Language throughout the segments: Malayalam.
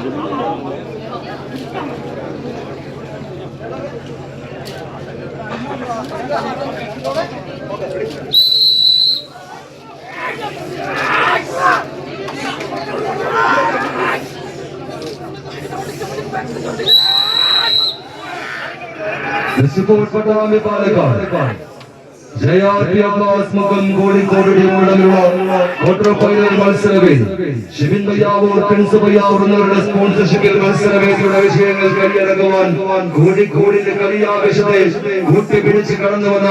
This is what we call it. ജയാത്യാത്മാസ്മകം കോഴിക്കോടിന്റെ ഉടലുള്ള ക്വാർട്ടർ ഫൈനൽ മത്സരവേദി ഷിബിൻ ബയ്യാവൂർ പ്രിൻസ് ബയ്യാവൂർ എന്നിവരുടെ സ്പോൺസർഷിപ്പിൽ മത്സരവേദിയുടെ വിഷയങ്ങൾ കൈയടക്കുവാൻ കോഴിക്കോടിന്റെ കളിയാവേശത്തെ കൂട്ടിപ്പിടിച്ച് കടന്നു വന്ന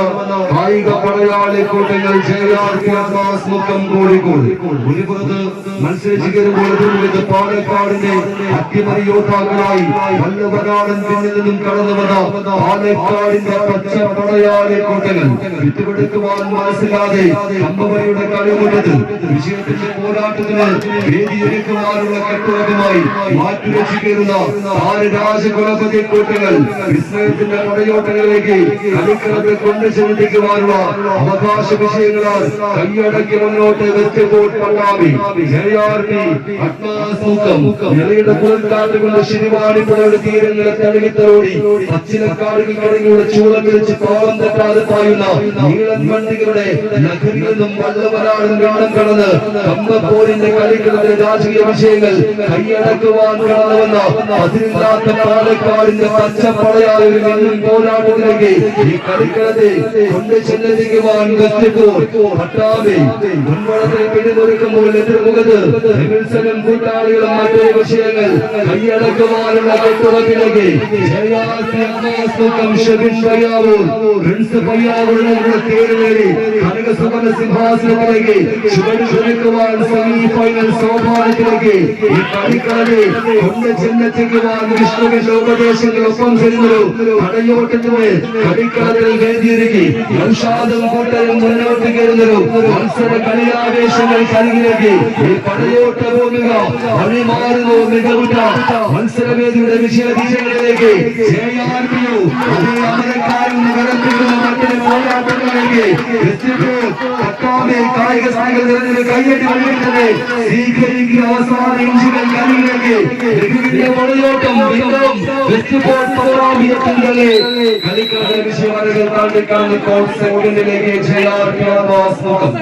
കായിക പടയാളി കൂട്ടങ്ങൾ ജയാത്യാത്മാസ്മകം കോഴിക്കോട്. ഒരുപുറത്ത് മത്സരിച്ച് കയറുമ്പോൾ എതിർമുഖത്ത് പാലക്കാടിന്റെ അട്ടിമറി യോദ്ധാക്കളായി വല്ലവനാടൻ പിന്നിൽ നിന്നും കടന്നു വന്ന പാലക്കാടിന്റെ പച്ച പടയാളി കൂട്ടങ്ങൾ. വിട്ടുകൊടുക്കുവാൻ മനസ്സിലാതെ അമ്പവരുടെ കളിമുറ്റത്ത് വിഷയത്തിന്റെ പോരാട്ടത്തിന് വേദിയൊരുക്കുവാനുള്ള കട്ടുവകമായി മാറ്റുരച്ചു കയറുന്ന ആറ് രാജകുലപതി കൂട്ടങ്ങൾ വിസ്മയത്തിന്റെ പടയോട്ടങ്ങളിലേക്ക് കളിക്കളത്തിൽ കൊണ്ട് ചിന്തിക്കുവാനുള്ള അവകാശ വിഷയങ്ങളാൽ കൈയടക്കി മുന്നോട്ട് വെച്ചപ്പോൾ പട്ടാമി നിലയുടെ പുറത്താട്ടുകൊണ്ട് ശിരിവാണിപ്പുഴയുടെ തീരങ്ങളെ തഴുകിത്തലോടി പച്ചിലക്കാടുകൾ കടങ്ങിയുള്ള ചൂളം വിളിച്ച് പാവം തെറ്റാതെ പായുന്ന നീളൻ വണ്ടികളുടെ നഗരിൽ നിന്നും വല്ലവരാളും കാണും കടന്ന് കമ്പപ്പോരിന്റെ കളികളുടെ രാജകീയ വിഷയങ്ങൾ കൈയടക്കുവാൻ കടന്നുവന്ന അതിരില്ലാത്ത പാലക്കാടിന്റെ പച്ചപ്പടയായ ഒരു പോരാട്ടത്തിലേക്ക് ഈ കളിക്കളത്തെ കൊണ്ട് ചെന്നെത്തിക്കുവാൻ വെച്ചപ്പോൾ പട്ടാമി മുൻവളത്തിൽ പിടിതൊരുക്കുമ്പോൾ എതിർമുഖത്ത് നിമിത്സകം കൂട്ടാളികളും മറ്റൊരു വിഷയങ്ങൾ കൈയടക്കുവാനുള്ള കെട്ടുറപ്പിലേക്ക് ഷബിൻ പയ്യാവൂർ പ്രിൻസ് പയ്യാവൂരിനെ കനക സുവർണ സിംഹാസനത്തിലേക്ക് ചുവട് സെമിഫൈനൽ സെമി ഫൈനൽ സോപാനത്തിലേക്ക് ഈ കളിക്കളത്തെ കൊണ്ട് ചെന്നെത്തിക്കുവാൻ വിഷ്ണുവിന്റെ ഉപദേശങ്ങളൊപ്പം ചേരുന്നൊരു പടയോട്ടത്തിന് കളിക്കളത്തിൽ വേദിയൊരുക്കി ഔഷാദം കൂട്ടരും മുന്നോട്ട് കയറുന്നൊരു മത്സര കളിയാവേശങ്ങൾ കളിയിലേക്ക് ഈ പടയോട്ട ഭൂമിക വഴിമാറുന്നു മികവുറ്റ മത്സരവേദിയുടെ വിജയദീശകളിലേക്ക് വിജയങ്ങളിലേക്ക് അതേ അമരക്കാരും നഗരത്തിലുള്ള മറ്റൊരു പോരാട്ടങ്ങളിലേക്ക് എത്തിയപ്പോൾ പട്ടാമി കായിക സാഗര നിറഞ്ഞൊരു കയ്യടി വഴിയിട്ടത് സ്വീകരിക്കുക. അവസാന ഇഞ്ചുകൾ കളിയിലേക്ക് വളയോട്ടം വീണ്ടും എത്തിയപ്പോൾ പട്ടാമി എത്തുന്നത് കളിക്കാരുടെ വിഷയം താണ്ടിക്കാണ് കോൺസെപ്റ്റിലേക്ക് ജയാർപിയ മുഖം